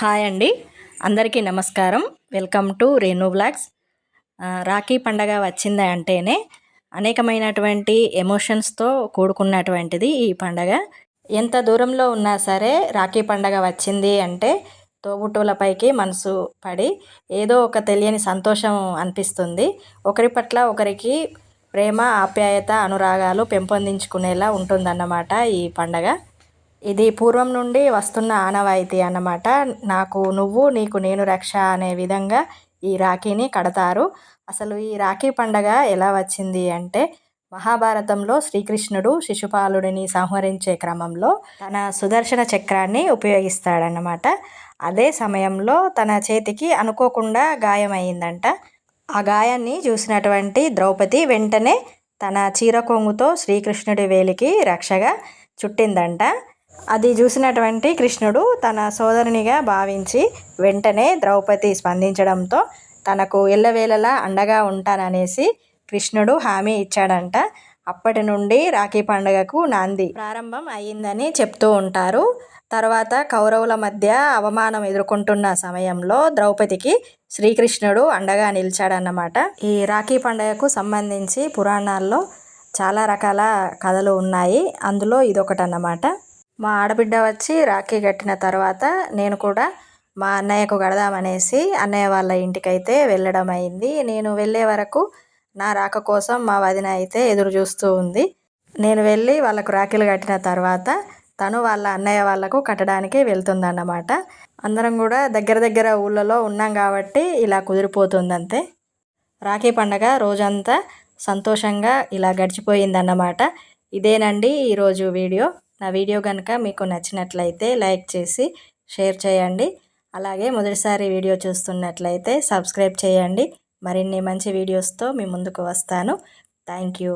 Hi అండి. అందరికీ నమస్కారం. Welcome to Renu blogs Rakhi పండగ వచ్చింది అంటేనే అనేకమైనటువంటి ఎమోషన్స్తో కూడుకున్నటువంటిది ఈ పండగ. ఎంత దూరంలో ఉన్నా సరే రాఖీ పండగ వచ్చింది అంటే తోబుట్టువులపైకి మనసు పడి ఏదో ఒక తెలియని సంతోషం అనిపిస్తుంది. ఒకరి పట్ల ఒకరికి ప్రేమ ఆప్యాయత అనురాగాలు పెంపొందించుకునేలా ఉంటుందన్నమాట ఈ పండగ. ఇది పూర్వం నుండి వస్తున్న ఆనవాయితీ అన్నమాట. నాకు నువ్వు నీకు నేను రక్ష అనే విధంగా ఈ రాఖీని కడతారు. అసలు ఈ రాఖీ పండగ ఎలా వచ్చింది అంటే మహాభారతంలో శ్రీకృష్ణుడు శిశుపాలుడిని సంహరించే క్రమంలో తన సుదర్శన చక్రాన్ని ఉపయోగిస్తాడన్నమాట. అదే సమయంలో తన చేతికి అనుకోకుండా గాయమైందంట ఆ గాయాన్ని చూసినటువంటి ద్రౌపది వెంటనే తన చీర కొంగుతో శ్రీకృష్ణుడి వేలికి రక్షగా చుట్టిందంట. అది చూసినటువంటి కృష్ణుడు తన సోదరునిగా భావించి వెంటనే ద్రౌపది స్పందించడంతో తనకు ఎల్లవేళలా అండగా ఉంటాననేసి కృష్ణుడు హామీ ఇచ్చాడంట. అప్పటి నుండి రాఖీ పండుగకు నాంది ప్రారంభం అయ్యిందని చెప్తూ ఉంటారు. తర్వాత కౌరవుల మధ్య అవమానం ఎదుర్కొంటున్న సమయంలో ద్రౌపదికి శ్రీకృష్ణుడు అండగా నిలిచాడన్నమాట. ఈ రాఖీ పండుగకు సంబంధించి పురాణాల్లో చాలా రకాల కథలు ఉన్నాయి. అందులో ఇదొకటన్నమాట. మా ఆడబిడ్డ వచ్చి రాఖీ కట్టిన తర్వాత నేను కూడా మా అన్నయ్యకు కడదామనేసి అన్నయ్య వాళ్ళ ఇంటికైతే వెళ్ళడం అయింది. నేను వెళ్ళే వరకు నా రాక కోసం మా వదిన అయితే ఎదురు చూస్తూ ఉంది. నేను వెళ్ళి వాళ్ళకు రాఖీలు కట్టిన తర్వాత తను వాళ్ళ అన్నయ్య వాళ్ళకు కట్టడానికి వెళ్తుందన్నమాట. అందరం కూడా దగ్గర దగ్గర ఊళ్ళలో ఉన్నాం కాబట్టి ఇలా కుదిరిపోతుంది అంతే రాఖీ పండగ రోజంతా సంతోషంగా ఇలా గడిచిపోయిందన్నమాట. ఇదేనండి ఈరోజు వీడియో. నా వీడియో కనుక మీకు నచ్చినట్లయితే లైక్ చేసి షేర్ చేయండి. అలాగే మొదటిసారి వీడియో చూస్తున్నట్లయితే సబ్స్క్రైబ్ చేయండి. మరిన్ని మంచి వీడియోస్తో మీ ముందుకు వస్తాను. Thank you.